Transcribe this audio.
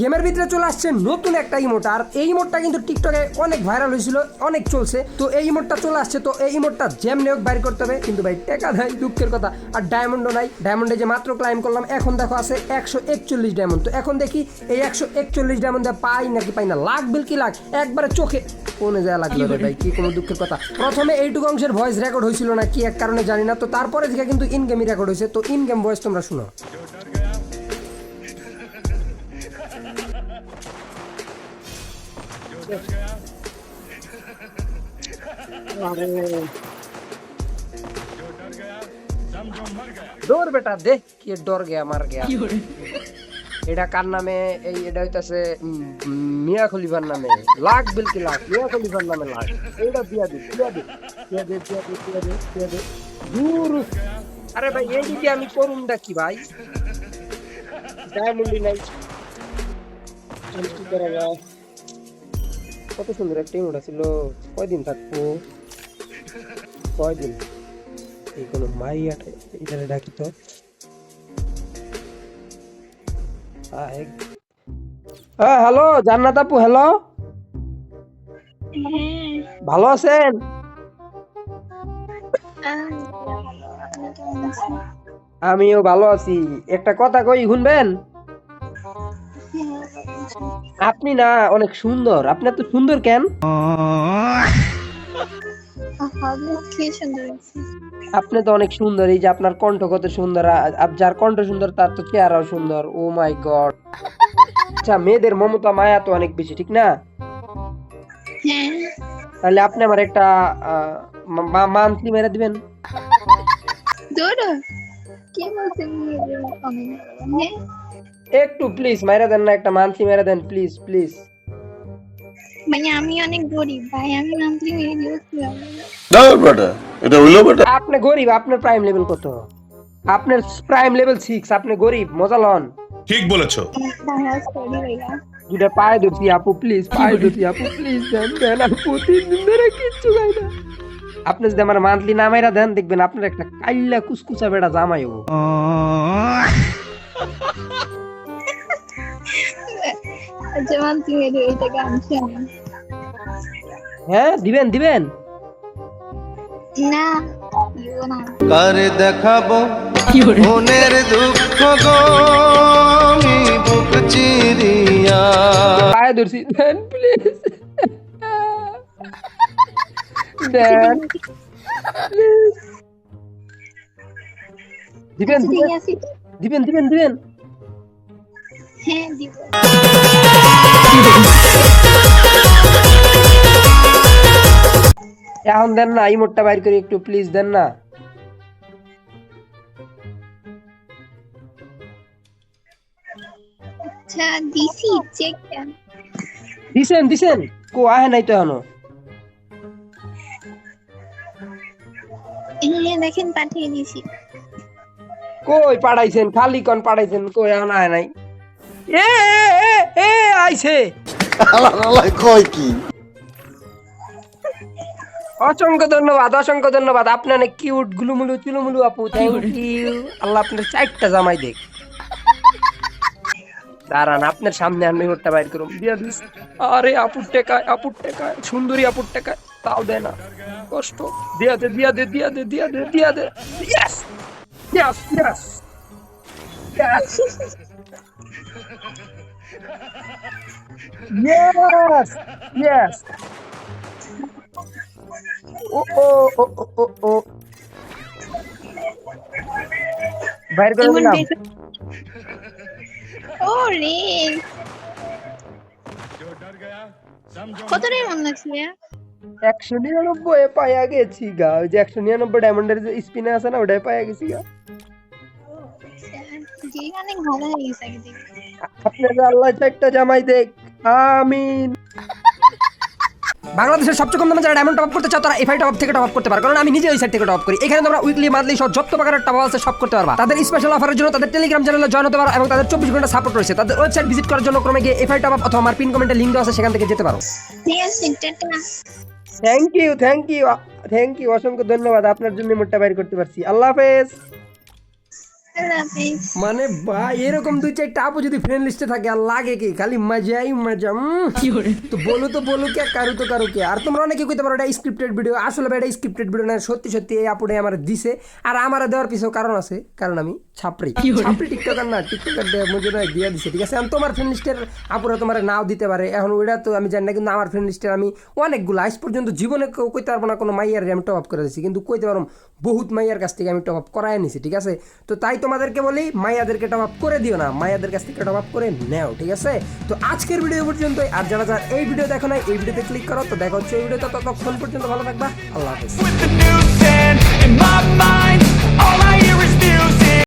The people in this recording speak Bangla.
গেমের ভিতরে চলে আসছে নতুন একটা ইমোট আর এই ইমোটটা কিন্তু টিকটকে অনেক ভাইরাল হয়েছিল অনেক চলছে। তো এই ইমোটটা চলে আসছে তো এই ইমোটটা যেমনি হোক বাইর করতে হবে। কিন্তু ভাই টাকা নাই দুঃখের কথা। আর ডায়মন্ডও নাই। ডায়মন্ডে যে মাত্র ক্লাইম করলাম এখন দেখো আছে একশো একচল্লিশ ডায়মন্ড তো এখন দেখি এই একশো একচল্লিশ ডায়মন্ডে পাই নাকি পাই না? লাখ বিল কি লাখ? একবারে চোখে কোনে যায় লাগল রে ভাই কি কোনো দুঃখের কথা। প্রথমে এইটুকু অংশের ভয়েস রেকর্ড হয়েছিল না কি এক কারণে জানি না। তো তারপরে থেকে কিন্তু ইন গেমই রেকর্ড হয়েছে। তো ইন গেম ভয়েস তোমরা শুনো। ডর বেটা দেখ কি ডর গেয়া মার গেয়া এটা কার নামে এই এটা হইতাছে উম, মিয়া খলিফার নামে লাখ বিল কি লাখ মিয়া খলিফার নামে লাখ এইটা দিয়া দে দিয়া দে দিয়া দে দিয়া দে দিয়া দে দিয়া দে দূর আরে ভাই এই দিকে আমি করুনটা কি ভাই ডায়মন্ডি নাই আমি কি করা যায়? কত সুন্দর একটা ইমোটা ছিল কয়দিন থাকব? কয়দিন? এই কোনো মাইয়াটা এখানে ডাকি তো। হ্যাঁ হ্যালো জান্নাত আপু হ্যালো? হ্যাঁ ভালো আছেন? আমিও ভালো আছি। একটা কথা কই শুনবেন? আপনি না অনেক সুন্দর। আপনি এত সুন্দর কেন। আপনি তো অনেক সুন্দর এই যে আপনার কণ্ঠ কত সুন্দর যার কণ্ঠ সুন্দর তার তো চেহারাও সুন্দর। ও মাই গড আচ্ছা মেয়েদের মমতা মায়া তো অনেক বেশি ঠিক না? হ্যাঁ। তাহলে আপনি আমার একটা মান্থলি মেরে দিবেন। একটু প্লিজ মেরে দেন না একটা মান্থলি মেরে দেন প্লিজ প্লিজ মানে আমি অনেক গরিব ভাই আমি মান্থলি মেরে দিয়েছিলাম না বেটা এটা হইল বেটা আপনি গরিব আপনার প্রাইম লেভেল কত? আপনার প্রাইম লেভেল সিক্স আপনি গরিব মজা লন। ঠিক বলেছ। দুটা পায়ে ধরছি আপু প্লিজ পায়ে ধরছি আপু প্লিজ দেন দেন আমি প্রতিদিন ধরে কিচ্ছু খাই না। আপনি যদি আমার মান্থলি না মাইরা দেন দেখবেন আপনার একটা কাইল্লা কুসকুসা বেড়া জামাই হব। আচ্ছা মান্থলি মেরে এটা গান শুনি। হ্যাঁ দিবেন দিবেন। না কার দেখাবো? মনের দুঃখ গো আমি বুক চিরিয়া। পায়ে ধরছি দেন প্লিজ দেন দিবেন দিবেন। দিবেন দিবেন দিবেন। হ্যাঁ দিব। এখন দেন না এই মোটটা বাইর করে একটু প্লিজ দেন না। আচ্ছা দিছি চেক দিছেন দিছেন কো আহে নাই তো এখনও। হ্যাঁ দেখেন পাঠিয়ে দিছি। কই পাঠাইছেন? খালি কোন পাঠাইছেন কই এখন আহে নাই? এ এ এ আইছে। আল্লাহ কয় কি? অসংখ্য ধন্যবাদ অসংখ্য ধন্যবাদ। আপনি অনেক কিউট গুলুমুলু চুলুমুলু আপু থ্যাংক ইউ আল্লাহ আপনার চারটা জামাই দেখ। দাঁড়ান আপনার সামনে আমি ওটা বাইর করুন দিয়া দিস। আরে আপুর টেকায় আপুর টেকায় সুন্দরী আপুর টেকায়। তাও দেয় না। কষ্ট। দিয়া দে দিয়া দে দিয়া দে দিয়া দে দিয়া দে। Yes yes yes yes yes ও ও ও ও ও ও বাইরে করে এমন দিলাম দেখে ও রে কত রে মন লাগছে একশো নিরানব্বই পাইয়া গেছি গা ওই যে একশো নিরানব্বই ডায়মন্ডের যে স্পিনে আছে না ওটাই পাইয়া গেছি গা যে অনেক ভালো হয়ে গেছে আগে থেকে আপনার আল্লাহ একটা জামাই দেখ আমিন বাংলাদেশের সবচেয়ে কম দামে যারা ডায়মন্ড টপ করতে চাও তারা এফআই টপ থেকে টপ করতে পারো কারণ আমি নিজে ওই সাইট থেকে টপ করি। এখানে তোমরা উইকলি মান্থলি সব যত প্রকারের টপ আছে সব করতে পারবা। তাদের স্পেশাল অফারের জন্য তাদের টেলিগ্রাম চ্যানেলে জয়েন হতে পারো এবং তাদের চব্বিশ ঘণ্টা সাপোর্ট রয়েছে। তাদের ওয়েবসাইট ভিজিট করার জন্য ক্রমে গিয়ে এফআই টপ অথবা আমার পিন কমেন্টে লিঙ্ক দেওয়া আছে সেখান থেকে যেতে পারো। Thank you thank you thank you অসংখ্য ধন্যবাদ। আপনার জন্য মোটটা বাইর করতে পারছি। আল্লাহ হাফিজ। মানে ভাই এরকম দুই চারটা আপু যদি ফ্রেন্ড লিস্টে থাকে আর লাগে কি? খালি মজাই মজা। তো বলো তো বলো কে কারু তো কারু কে? আর তোমরা অনেকে কইতে পারো এটা স্ক্রিপ্টেড ভিডিও আসলে ভাই এটা স্ক্রিপ্টেড ভিডিও না সত্যি সত্যি এই আপুটাই আমার দিছে। আর আমার দেওয়ার পিছনেও কারণ আছে কারণ আমি ছাপড়ি। ছাপড়ি টিকটকার না টিকটকার না দিয়ে দিছে ঠিক আছে? আমি তোমার ফ্রেন্ড লিস্টের আপুরা তোমার নাও দিতে পারে। এখন ওইটা তো আমি জানি না কিন্তু আমার ফ্রেন্ড লিস্টের আমি অনেকগুলো। আজ পর্যন্ত জীবনে কেউ কইতে পারব না কোনো মাইয়ার আমি টপ আপ করে দিছি। কিন্তু কইতে পারব বহুত মাইয়ার কাছ থেকে আমি টপ আপ করাই নিছি ঠিক আছে? তো তাই তোমাদেরকে বলি মায়াদেরকে টপ আপ করে দিও না, মাইয়াদের কাছ থেকে টপ আপ করে নেও, ঠিক আছে? তো আজকের ভিডিও পর্যন্ত আর যারা যারা এই ভিডিও দেখো না এই ভিডিওতে ক্লিক করো, তো দেখো হচ্ছে এই ভিডিওতে ততক্ষণ পর্যন্ত ভালো থাকবা, আল্লাহ হাফেজ।